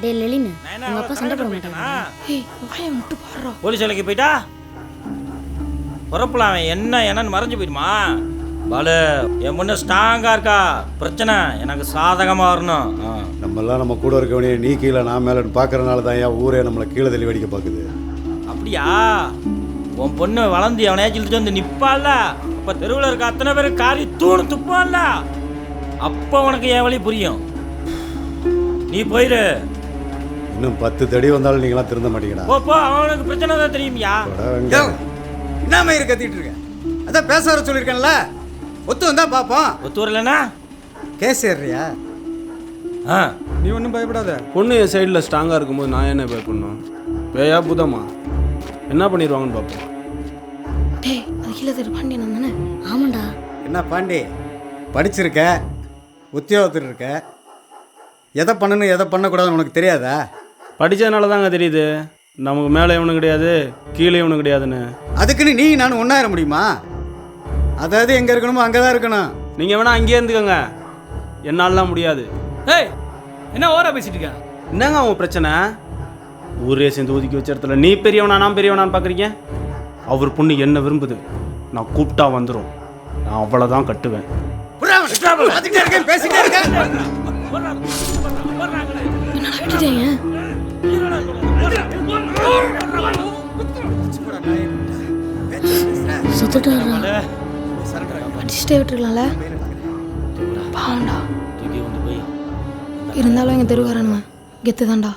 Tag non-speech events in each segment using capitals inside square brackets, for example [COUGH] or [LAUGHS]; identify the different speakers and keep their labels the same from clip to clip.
Speaker 1: டே லெலின் உங்க அப்பா சண்டை போட?
Speaker 2: ஏய் வாயை மட்டும் பாடுறா.
Speaker 3: போலீஸ் வேலைக்கு போயிட்டா? பொறப்புல அவன் என்ன என்னன்னு மறைஞ்சு போயிடுமா? பாலு என் பொண்ணு ஸ்ட்ராங்கா இருக்கா? பிரச்சனை எனக்கு சாதகமா வரணும். ஆ.
Speaker 4: நம்மெல்லாம் நம்ம கூட இருக்கவனே நீ கீழே நான் மேலேன்னு பார்க்கறனால தான் ஏன் ஊரே நம்மளை கீழே தள்ளி வேடிக்கை பார்க்குது?
Speaker 3: அப்படியா? உன் பொண்ணு வளர்ந்து அவனையா சொல்லிட்டு வந்து நிப்பால அப்ப தெருவில் இருக்க அத்தனை பேர் காரி தூணு துப்பான்ல அப்போ உனக்கு என் வழி புரியும். நீ போயிரு.
Speaker 4: இன்னும் பத்து தடி வந்தாலும் நீங்களாம் திருந்த மாட்டீங்கடா.
Speaker 3: போ போ அவனுக்கு பிரச்சனை தான் தெரியுமியா.
Speaker 5: என்ன மயிர் கத்திட்டு இருக்க? அதான் பேச வர சொல்லியிருக்கேன்ல. ஒத்து வந்தா பார்ப்போம்
Speaker 3: ஒத்து வரலனா?
Speaker 5: கேஸ் ஏறியா
Speaker 3: ஆ.
Speaker 5: நீ ஒன்றும் பயப்படாத.
Speaker 6: பொண்ணு என் சைடில் ஸ்ட்ராங்காக இருக்கும்போது நான் என்ன பே பண்ணணும் பேயா புதமா? என்ன பண்ணிடுவாங்கன்னு பார்ப்போம்
Speaker 2: டேய் தானே?
Speaker 1: ஆமாண்டா.
Speaker 5: என்ன பாண்டி? படிச்சிருக்க? உத்தியோகத்தில் இருக்க? எதை பண்ணணும் எதை பண்ணக்கூடாதுன்னு உனக்கு தெரியாதா?
Speaker 6: படித்ததுனால தாங்க தெரியுது. நமக்கு மேலே இவனு கிடையாது கீழே இவனு கிடையாதுன்னு.
Speaker 5: அதுக்குன்னு நீ நானும் ஒன்றாயிர முடியுமா? அதாவது எங்கே இருக்கணுமோ அங்கே தான் இருக்கணும்.
Speaker 6: நீங்கள் வேணால் அங்கேயே இருந்துக்கோங்க. என்னாலலாம் முடியாது.
Speaker 7: ஏய் என்ன ஓரா பேசிட்டு இருக்க?
Speaker 6: என்னங்க உன் பிரச்சனை? ஊரே சேர்ந்து ஒதுக்கி வச்ச இடத்துல நீ பெரியவனா நான் பெரியவனான்னு பார்க்குறீங்க அவர் பொண்ணு என்ன விரும்புது? நான் கூப்பிட்டா வந்துடும் நான் அவ்வளோதான் கட்டுவேன்.
Speaker 5: இருக்கேன் பேசிட்டே இருக்கேன்.
Speaker 1: சுத்துட்டாரா
Speaker 2: படிச்சுட்டே விட்டுருக்கலாம்ல பாவம்டா இருந்தாலும் எங்கள் தெருவாரனுங்க கெத்து தான்டா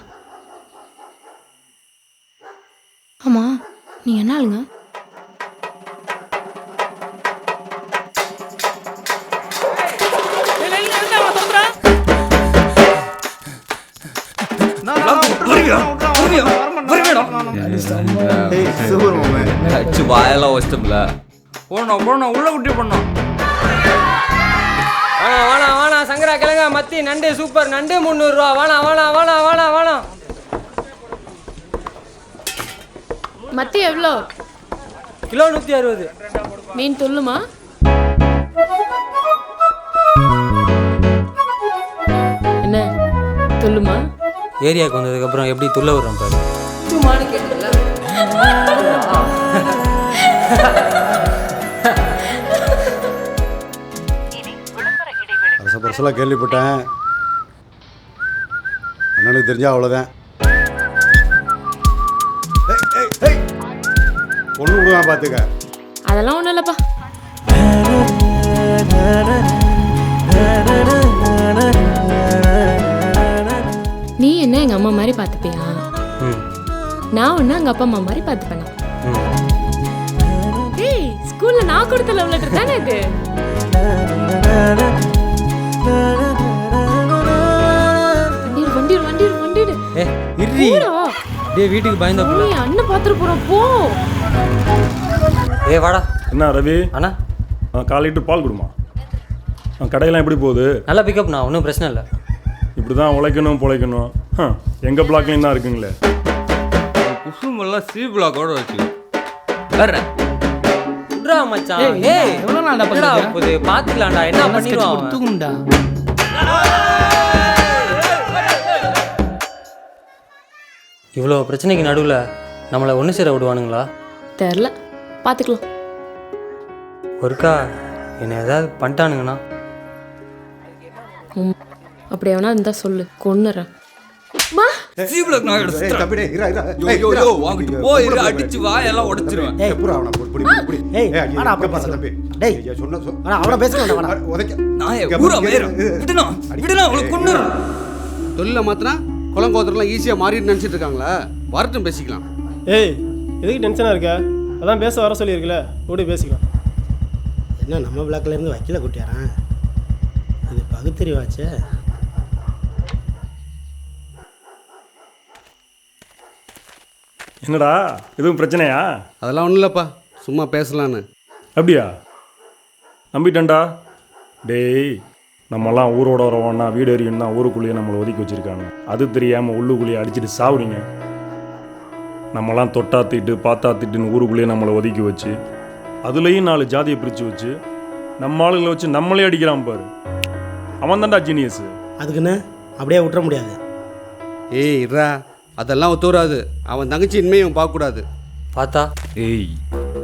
Speaker 2: ஆமாம் நீ என்ன ஆளுங்க
Speaker 8: வாயெல்லாம் வச்சிட்டோம்ல போனோம் போனோம். உள்ள குட்டி பண்ணோம்
Speaker 9: வேணாம் வேணாம் வேணாம் சங்கரா கிழங்க மத்தி நண்டு சூப்பர். நண்டு முந்நூறுரூவா வேணாம் வேணாம் வேணாம் வேணாம் வேணாம்
Speaker 10: மத்தி எவ்வளோ?
Speaker 9: கிலோ நூற்றி அறுபது.
Speaker 10: மீன் துள்ளுமா? என்ன? துள்ளுமா?
Speaker 9: ஏரியாவுக்கு வந்ததுக்கப்புறம் எப்படி துள்ள விடுறோம் பாரு? [LAUGHS]
Speaker 4: பரசலாக கேள்விப்பட்டேன். அண்ணனுக்கு தெரிஞ்சா அவ்வளோதான் பொண்ணு விடுவான் பார்த்துக்க
Speaker 10: அதெல்லாம் ஒன்றும் இல்லைப்பா. நீ என்ன எங்க அம்மா மாதிரி பார்த்துப்பியா நான் ஒன்று எங்க அப்பா அம்மா மாதிரி பார்த்துப்பேன் ஸ்கூல்ல நான் கொடுத்த லவ் லெட்டர் தானே இது? வண்டிடு வண்டிடு வண்டிடு வண்டிடு
Speaker 9: ஏ இர்ரி.
Speaker 10: போடா.
Speaker 9: டே வீட்டுக்கு பயந்த
Speaker 10: நீ அண்ணன் பாத்துட்டு போறோம் போ.
Speaker 9: ஏ வாடா.
Speaker 11: என்ன ரவி?
Speaker 9: அண்ணா.
Speaker 11: காலையிட்டு பால் கொடுமா? கடையெல்லாம் எப்படி போகுது?
Speaker 9: நல்லா பிக்கப்ண்ணா ஒன்றும் பிரச்சனை இல்லை.
Speaker 11: இப்படி தான் உழைக்கணும் பொழைக்கணும். ஹம், எங்க பிளாக்லையும் தான் இருக்குங்களே.
Speaker 8: குசுமெல்லாம் சி பிளாக்கோட வச்சு வேற
Speaker 9: விட்றா மச்சான்.
Speaker 7: ஏய், எவ்வளவு நாள்டா
Speaker 9: என்னடா
Speaker 7: பண்றீங்க?
Speaker 9: போகுது? பாத்துக்கலாம்டா. என்ன பண்ணிடுவான்? அவன்?
Speaker 7: தூங்கும்டா
Speaker 9: இவ்வளோ பிரச்சனைக்கு நடுவில் நம்மளை ஒன்று சேர விடுவானுங்களா?
Speaker 10: தெரில பாத்துக்கலாம்.
Speaker 9: ஒருக்கா என்னை ஏதாவது பண்ணிட்டானுங்கண்ணா
Speaker 10: அப்படி எவனா இருந்தா சொல்லு. கொன்னுறேன்.
Speaker 8: சி பிளாக் நான்
Speaker 4: ஏய்,
Speaker 8: எடுத்துறேன்
Speaker 4: தம்பி, டேய், இரா, இரா.
Speaker 8: யோ
Speaker 4: ஏய்,
Speaker 8: யோ
Speaker 4: இரா.
Speaker 8: யோ வாங்கிட்டு போ இரு அடிச்சு வாயெல்லாம் உடைச்சிருவேன்
Speaker 4: ஏய், புறா, அவனை புடி, புடி, புடி.
Speaker 5: ஏய், அப்புறம்
Speaker 4: பாரு,
Speaker 5: பேசலாம்.
Speaker 4: தம்பி.
Speaker 5: டேய்.
Speaker 4: ஐயா, சொன்னா சொ-
Speaker 5: வாடா, அவனை பேச வேண்டாம், வாடா.
Speaker 4: உதைக்க.
Speaker 8: நான்
Speaker 4: இங்க
Speaker 8: ஊரா
Speaker 4: பாரு,
Speaker 8: மேயிரும்
Speaker 4: இங்க-
Speaker 8: விடுனா விடுனா அவளை கொண்டு
Speaker 6: தொழிலை மாத்தினா குளங்கோத்திரம்லாம் ஈஸியாக மாறிட்டு நினச்சிட்டு இருக்காங்களா வரட்டும் பேசிக்கலாம்
Speaker 7: ஏய் எதுக்கு டென்ஷனாக இருக்க அதான் பேச வர சொல்லியிருக்கல ஓடி பேசிக்கலாம்
Speaker 5: என்ன நம்ம பிளாக்ல இருந்து வைக்கல குட்டியாரன் இது பகுத்தறிவாச்சே
Speaker 11: என்னடா? எதுவும் பிரச்சனையா?
Speaker 6: அதெல்லாம் ஒன்றும் இல்லைப்பா. சும்மா பேசலான்னு.
Speaker 11: அப்படியா? நம்பிட்டேன்டா. டேய் நம்மலாம் ஊரோட வரவோன்னா வீடு எறியும் தான் ஊருக்குள்ளேயே நம்மளை ஒதுக்கி வச்சிருக்காங்க. அது தெரியாமல் உள்ளுக்குள்ளேயே அடிச்சிட்டு சாவுறீங்க. நம்மலாம் தொட்டாத்திட்டு பாத்தாத்திட்டுன்னு ஊருக்குள்ளேயே நம்மளை ஒதுக்கி வச்சு அதுலேயும் நாலு ஜாதியை பிரித்து வச்சு நம்ம ஆளுங்களை வச்சு நம்மளே அடிக்கிறான் பாரு. அவன் தான்டா ஜீனியஸு
Speaker 5: அதுக்குன்னு அப்படியே விட்டுற முடியாது. ஏய் இருடா. அதெல்லாம் ஒத்து வராது அவன் தங்கச்சி இனிமேல் பார்க்கக்கூடாது.
Speaker 9: பார்த்தா?
Speaker 8: ஏய்.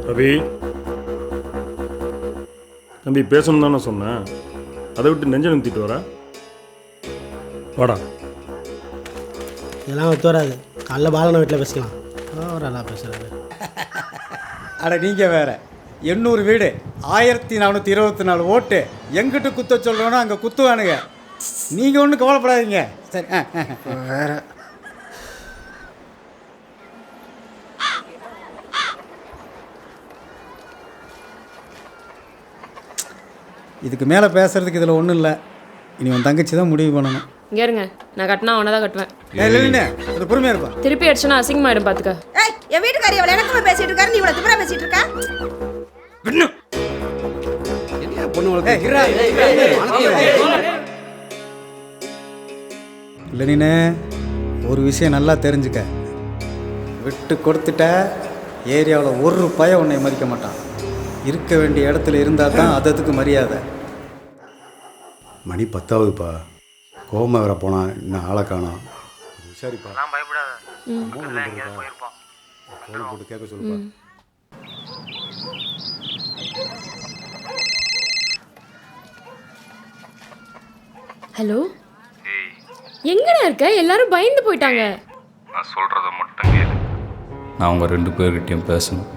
Speaker 11: ரவி. தம்பி பேசணும் தானே சொன்னேன். அதை விட்டு நெஞ்ச நிறுத்திட்டு வர. வாடா.
Speaker 7: இதெல்லாம் ஒத்து வராது காலைல பாலன வீட்டில் பேசிக்கலாம். ஒரு நல்லா பேசுகிறாரு [LAUGHS]
Speaker 5: அட நீங்கள் வேற. எண்ணூறு வீடு ஆயிரத்தி நானூற்றி இருபத்தி நாலு ஓட்டு. எங்கிட்ட குத்த சொல்கிறோன்னா அங்கே குத்துவானுங்க. நீங்கள் ஒன்றும் கவலைப்படாதீங்க. சரி.
Speaker 7: வேற.
Speaker 5: இதுக்கு மேலே பேசுறதுக்கு இதில் ஒன்றும் இல்லை. இனி உன் தங்கச்சி தான் முடிவு பண்ணணும்.
Speaker 10: இங்க இருங்க. நான் கட்டினா அவனை தான் கட்டுவேன்.
Speaker 5: இல்லைன்னு அது பொறுமையாக இருப்பா.
Speaker 10: திருப்பி அடிச்சுனா அசிங்கமாயிடும் பாத்துக்க.
Speaker 1: ஏய் என் வீட்டுக்காரி அவளை எனக்கு பேசிட்டு இருக்காரு. நீ இவ்வளவு திமிரா பேசிட்டு இருக்க?
Speaker 5: என்ன பொண்ணு வளர்த்து இல்லை நீனு ஒரு விஷயம் நல்லா தெரிஞ்சுக்க. விட்டு கொடுத்துட்ட ஏரியாவில் ஒரு பய உன்னை மதிக்க மாட்டான். இருக்க வேண்டிய இடத்துல இருந்தால் தான் அது அதுக்கு மரியாதை.
Speaker 4: மணி பத்தாவதுப்பா. கோமா வேற போனான் இன்னும் ஆளை காணோம். சரிப்பா. ஃபோன் போட்டு கேட்க சொல்லுப்பா.
Speaker 10: ஹலோ? எங்கடா இருக்க? எல்லாரும் பயந்து போயிட்டாங்க.
Speaker 8: நான் சொல்கிறத மட்டும் கேளு. நான் உங்கள் ரெண்டு பேர்கிட்டயும் பேசணும்.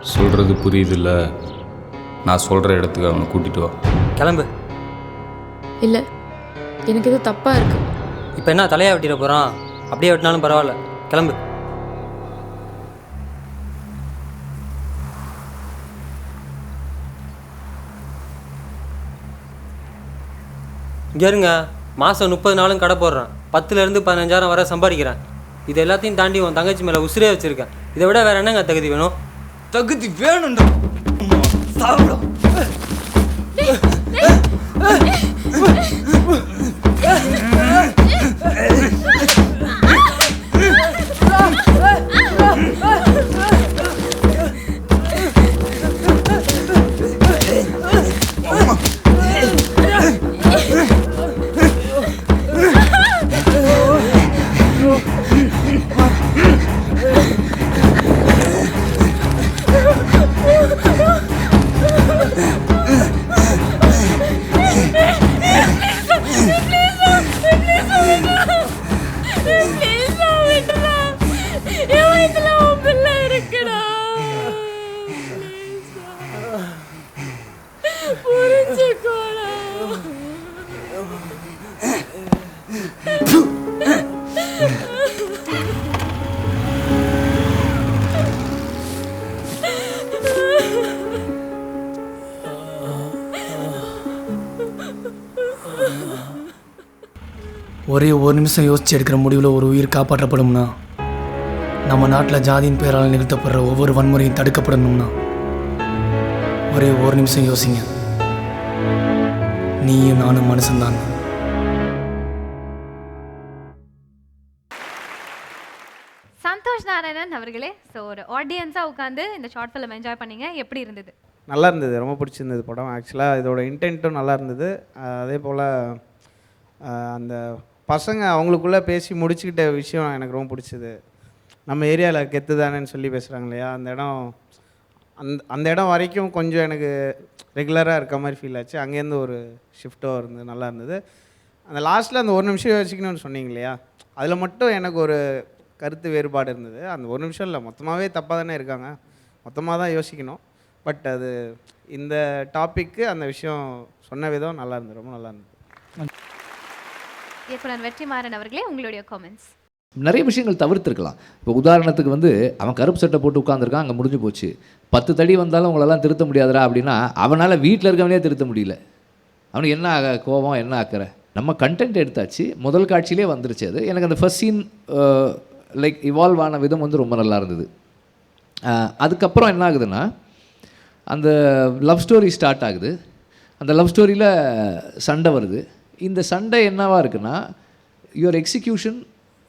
Speaker 8: சொல்கிறது புரியுதுல்ல? நான் சொல்கிற இடத்துக்கு அவனை கூட்டிகிட்டு வா.
Speaker 9: கிளம்பு.
Speaker 10: இல்ல எனக்கு இது தப்பா இருக்கு.
Speaker 9: இப்போ என்ன தலையா வெட்டிட போகிறான் அப்படியே வெட்டினாலும் பரவாயில்ல. கிளம்பு. இங்கே இருங்க. மாதம் முப்பது நாளும் கடை போடுறேன். பத்துலேருந்து பதினஞ்சாயிரம் வரை சம்பாதிக்கிறேன். இது எல்லாத்தையும் தாண்டி உன் தங்கச்சி மேலே உசுரே வச்சுருக்கேன். இதை விட வேற என்னங்க தகுதி வேணும்?
Speaker 8: தகுதி வேணும்டா. சாப்பிடும்
Speaker 7: ஒரே ஒரு நிமிஷம் யோசிச்சு எடுக்கிற முடிவில் ஒரு உயிர் காப்பாற்றப்படும்னா? நம்ம நாட்டில் ஜாதியின் பேரால் நிறுத்தப்படுற ஒவ்வொரு வன்முறையும் தடுக்கப்படணும்னா? ஒரே ஒரு நிமிஷம் யோசிங்க. நீயும் நானும் மனுஷன்தான்.
Speaker 1: சந்தோஷ் நாராயணன் அவர்களே. ஸோ ஒரு ஆடியன்ஸாக உட்காந்து இந்த ஷார்ட் ஃபிலிம் என்ஜாய் பண்ணீங்க. எப்படி இருந்தது?
Speaker 6: நல்லா இருந்தது. ரொம்ப பிடிச்சிருந்தது படம். ஆக்சுவலாக இதோட இன்டென்ட்டும் நல்லா இருந்தது. அதே போல் அந்த பசங்க அவங்களுக்குள்ளே பேசி முடிச்சுக்கிட்ட விஷயம் எனக்கு ரொம்ப பிடிச்சது. நம்ம ஏரியாவில் கெத்து தானேன்னு சொல்லி பேசுகிறாங்க இல்லையா? அந்த இடம் அந்த அந்த இடம் வரைக்கும் கொஞ்சம் எனக்கு ரெகுலராக இருக்க மாதிரி ஃபீல் ஆச்சு. அங்கேருந்து ஒரு ஷிஃப்ட்டோ இருந்தது நல்லா இருந்தது. அந்த லாஸ்ட்டில் அந்த ஒரு நிமிஷம் யோசிக்கணும்னு சொன்னீங்க இல்லையா? அதில் மட்டும் எனக்கு ஒரு கருத்து வேறுபாடு இருந்தது. அந்த ஒரு நிமிஷம் இல்லை மொத்தமாகவே தப்பாக தானே இருக்காங்க. மொத்தமாக தான் யோசிக்கணும். பட் அது இந்த டாப்பிக்கு அந்த விஷயம் சொன்ன விதம் நல்லா இருந்தது. ரொம்ப நல்லா இருந்தது.
Speaker 1: இயக்குனர் வெற்றிமாறன் அவர்களே உங்களுடைய காமெண்ட்ஸ்
Speaker 12: நிறைய விஷயங்கள் தவிர்த்துருக்கலாம். இப்போ உதாரணத்துக்கு வந்து அவன் கருப்பு சட்டை போட்டு உட்காந்துருக்கான் அங்கே முடிஞ்சு போச்சு. பத்து தடி வந்தாலும் உங்களெல்லாம் திருத்த முடியாதுடா அப்படின்னா அவனால் வீட்டில் இருக்கவனே திருத்த முடியல. அவனுக்கு என்ன ஆக- கோபம் என்ன ஆக்கிற? நம்ம கண்டென்ட் எடுத்தாச்சு முதல் காட்சியிலே வந்துருச்சு அது. எனக்கு அந்த ஃபர்ஸ்ட் சீன் லைக் இவால்வ் ஆன விதம் வந்து ரொம்ப நல்லா இருந்தது. அதுக்கப்புறம் என்ன ஆகுதுன்னா அந்த லவ் ஸ்டோரி ஸ்டார்ட் ஆகுது. அந்த லவ் ஸ்டோரியில் சண்டை வருது. இந்த சண்டை என்னவாக இருக்குன்னா your execution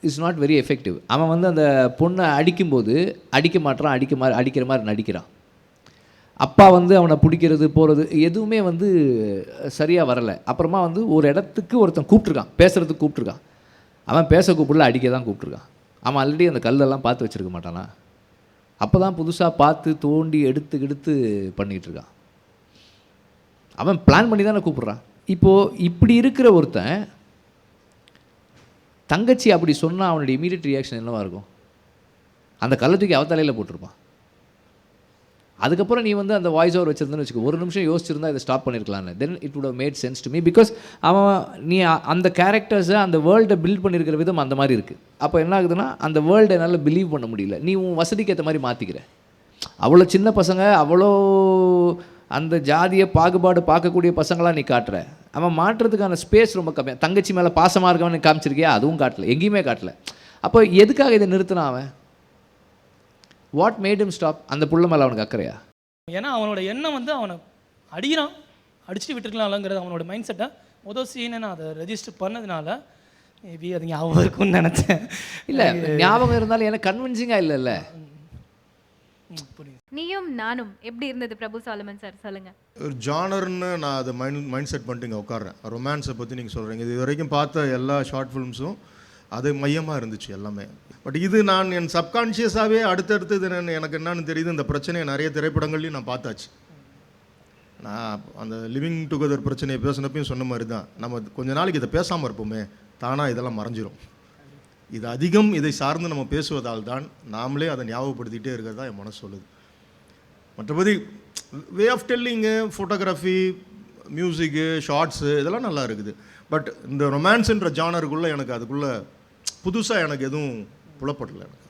Speaker 12: is not very effective அவன் வந்து அந்த பொண்ணை அடிக்கும்போது அடிக்க மாட்றான் அடிக்க மாதிரி அடிக்கிற மாதிரி நடிக்கிறான். அப்பா வந்து அவனை பிடிக்கிறது போகிறது எதுவுமே வந்து சரியாக வரலை. அப்புறமா வந்து ஒரு இடத்துக்கு ஒருத்தன் கூப்பிட்ருக்கான் பேசுகிறதுக்கு கூப்பிட்ருக்கான் அவன் பேச கூப்பிடல அடிக்க தான் கூப்பிட்ருக்கான் அவன் ஆல்ரெடி அந்த கல்லெல்லாம் பார்த்து வச்சுருக்க மாட்டானா? அப்போ தான் புதுசாக பார்த்து தோண்டி எடுத்து எடுத்து பண்ணிகிட்டு இருக்கான். அவன் பிளான் பண்ணி தானே கூப்பிட்றான். இப்போது இப்படி இருக்கிற ஒருத்தன் தங்கச்சி அப்படி சொன்னால் அவனுடைய இமீடியட் ரியாக்ஷன் என்னவா இருக்கும்? அந்த கல்லை தூக்கி அவ தலையில் போட்டிருப்பான். அதுக்கப்புறம் நீ வந்து அந்த வாய்ஸ் ஓவர் வச்சிருந்தேன்னு வச்சுக்கோ ஒரு நிமிஷம் யோசிச்சிருந்தா இதை stop பண்ணியிருக்கலாம்னு then it would made sense to me because அவன் நீ அந்த கேரக்டர்ஸை அந்த வேர்ல்டை பில்ட் பண்ணியிருக்கிற விதம் அந்த மாதிரி இருக்குது அப்போ என்ன ஆகுதுன்னா அந்த வேர்ல்டை என்னால் பிலீவ் பண்ண முடியல. நீ உன் வசதிக்கு ஏற்ற மாதிரி மாற்றிக்கிற அவ்வளோ சின்ன பசங்க அவ்வளோ அந்த ஜாதியை பாகுபாடு பார்க்கக்கூடிய பசங்களாக நீ காட்டுற. அவன் மாற்றுறதுக்கான ஸ்பேஸ் ரொம்ப கம்மியாக தங்கச்சி மேலே பாசமாக இருக்கவன் காமிச்சிருக்கியா? அதுவும் காட்டல. எங்கேயுமே காட்டல. அப்போ எதுக்காக இதை நிறுத்தினான் அவன்? வாட் மேட் him ஸ்டாப் அந்த புள்ள மேலே அவனுக்கு அக்கறையா?
Speaker 7: ஏன்னா அவனோட எண்ணம் வந்து அவனை அடிக்கிறான். அடிச்சுட்டு விட்டுருக்கலாம்லங்கிறது அவனோட மைண்ட் செட்டை முதல் சீனை நான் அதை ரெஜிஸ்டர் பண்ணதுனால மேபி அது ஞாபகம் இருக்கும்னு நினச்சேன்.
Speaker 12: இல்லை ஞாபகம் இருந்தாலும் எனக்கு கன்வின்சிங்காக இல்லைல்ல.
Speaker 1: நீயும் நானும் எப்படி இருந்தது பிரபு சாலமன் சார்? சொல்லுங்க.
Speaker 13: ஒரு ஜானர்னு நான் அதை மைண்ட் மைண்ட் செட் பண்ணிட்டு இங்கே உட்காடுறேன் ரொமான்ஸை பற்றி நீங்கள் சொல்கிறீங்க இது வரைக்கும் பார்த்த எல்லா ஷார்ட் ஃபிலிம்ஸும் அது மையமாக இருந்துச்சு எல்லாமே. பட் இது நான் என் சப்கான்ஷியஸாகவே அடுத்தடுத்து இது எனக்கு என்னன்னு தெரியுது. இந்த பிரச்சனையை நிறைய திரைப்படங்கள்லையும் நான் பார்த்தாச்சு. நான் அந்த லிவிங் டுகெதர் பிரச்சனையை பேசினப்பையும் சொன்ன மாதிரி தான் நம்ம கொஞ்ச நாளைக்கு இதை பேசாமல் இருப்போமே. தானாக இதெல்லாம் மறைஞ்சிரும். இது அதிகம் இதை சார்ந்து நம்ம பேசுவதால் தான் நாமளே அதை ஞாபகப்படுத்திகிட்டே இருக்கிறதா என் மனசு சொல்லுது. மற்றபடி way of telling photography music shorts இதெல்லாம் நல்லா இருக்குது. பட் இந்த ரொமான்ஸுன்ற ஜானருக்குள்ளே எனக்கு அதுக்குள்ளே புதுசாக எனக்கு எதுவும் புலப்படலை எனக்கு.